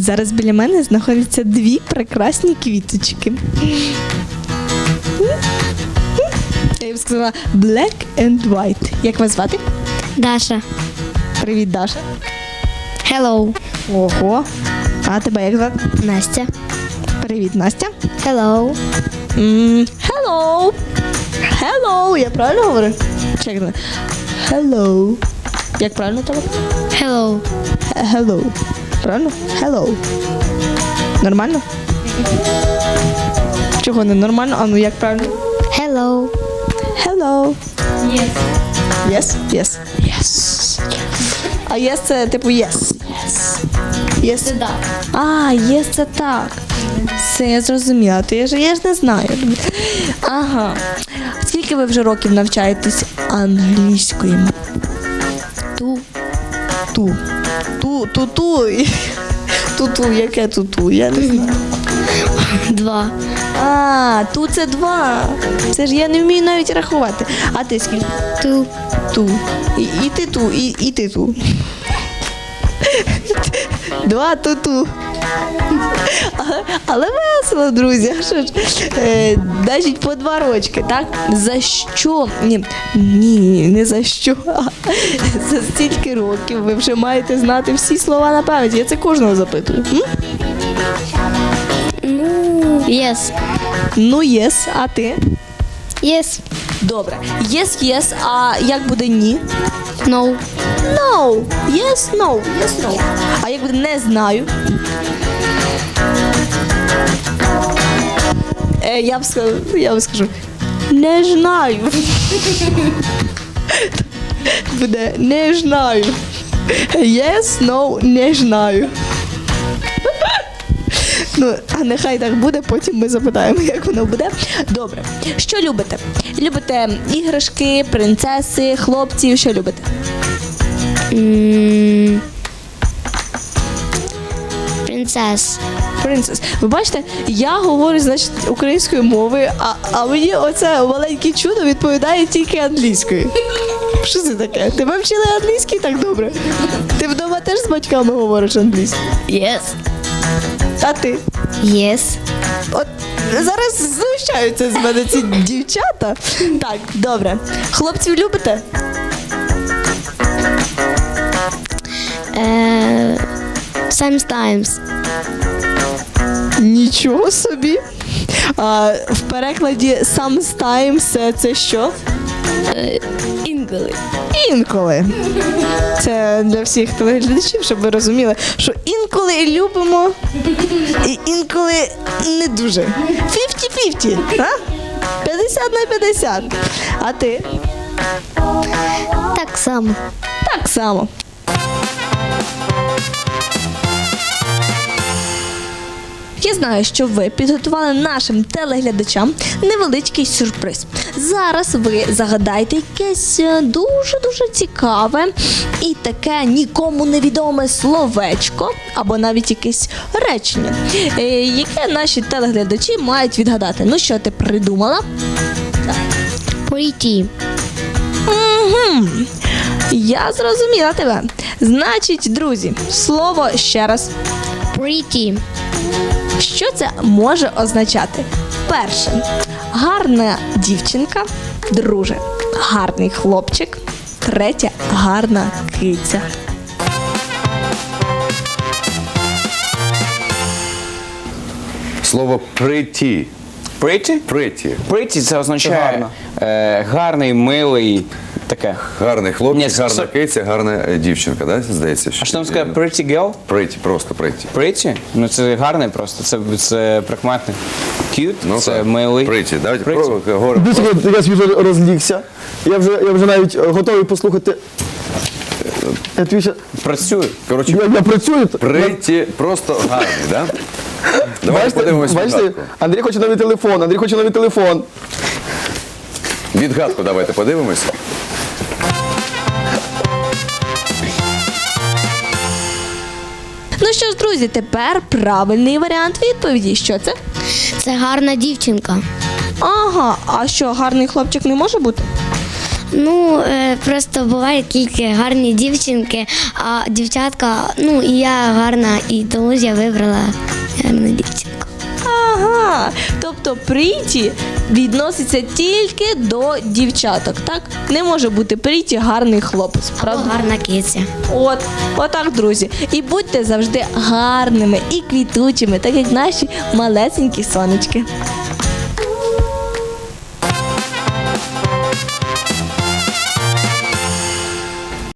Зараз біля мене знаходяться дві прекрасні квіточки. Я б сказала black and white. Як вас звати? Даша. Привіт, Даша. Hello. Ого. А тебе як звати? Настя. Привіт, Настя. Hello. Hello. Hello. Я правильно говорю? Як? Hello. Як правильно тебе? Hello. Е, Hello. Правильно? Hello. Нормально? Чого не нормально? А ну як правильно? Hello. Hello. Yes. Yes? Yes. Yes. А yes це типу yes. Yes. Yes. Це так. А, yes це так. Все, я зрозуміла. То я ж, я ж не знаю. Ага. Скільки ви вже років навчаєтесь англійської? Ту. Ту. Ту, ту, ту. Ту-ту, яке ту-ту? Я не знаю. Два. А, ту це два. Це ж я не вмію навіть рахувати. А ти скільки? Ту. Ту. І, і ти ту, і, і ти ту. Два ту-ту. Але, але весело, друзі. Що ж? Е, значить, по два рочки, так? За що? Ні, ні, не за що. а За стільки років ви вже маєте знати всі слова на пам'ять. Я це кожного запитую. М? Yes. Ну, єс, а ти? Yes. Добре. Yes, yes, а як буде ні? No. No. Yes, no. Yes, no. А як буде не знаю? Е, я б скажу, я б скажу. Не знаю. Буде не знаю. Yes, no, не знаю. Ну, а нехай так буде, потім ми запитаємо, як воно буде. Добре. Що любите? Любите іграшки, принцеси, хлопців, що любите? Princess. Принцес. Ви бачите, я говорю, значить, українською мовою, а, а мені оце маленьке чудо відповідає тільки англійською. Що це таке? Тебе вчили англійський так добре? Ти вдома теж з батьками говориш англійською? Yes. А ти? Yes. От зараз знущаються з мене ці дівчата. Так, добре. Хлопців любите? Sometimes. Нічого собі. А, в перекладі sometimes це- це що? Інколи. Інколи. Це для всіх телеглядачів, щоб ви розуміли, що інколи любимо, і інколи не дуже. 50-50, а? 50 на 50. А ти? Так само. Так само. Я знаю, що ви підготували нашим телеглядачам невеличкий сюрприз. Зараз ви загадаєте якесь е, дуже-дуже цікаве і таке нікому невідоме словечко або навіть якесь речення, е, яке наші телеглядачі мають відгадати. Ну що ти придумала? Pretty. Угу. Я зрозуміла тебе. Значить, друзі, слово ще раз. Pretty. Що це може означати? Перше, гарна дівчинка, друже, гарний хлопчик. Третє гарна киця. Слово pretty. Pretty? Pretty. Pretty це означає Це гарно. е, гарний, милий, таке. Гарний Ні, гарна киця, гарна е, дівчинка, да? здається? А що там сказати? Pretty girl? Pretty, просто pretty. Pretty? Ну це гарний просто, це, це прикметник. Cute, Ну, це так. милий. Pretty, давайте Pretty. про- говоримо. Дивіться, я свіжо розлігся. Я вже, я вже навіть е, готовий послухати. Я, тобі ще- Працює. Коротше, я, я працюю. pretty, просто гарний, да? Давайте Бачите, подивимось бачите, відгадку. Андрій хоче новий телефон, Андрій хоче новий телефон. Відгадку давайте подивимось. Ну що ж, друзі, тепер правильний варіант відповіді. Що це? Це гарна дівчинка. Ага, а що, гарний хлопчик не може бути? Ну, е, просто бувають тільки гарні дівчинки, а дівчатка, ну і я гарна, і тому я вибрала гарну дівчинку. Ага. Тобто пріті відноситься тільки до дівчаток, так? Не може бути пріті гарний хлопець, Або правда? гарна киця. От, отак, друзі. І будьте завжди гарними і квітучими, так як наші малесенькі сонечки.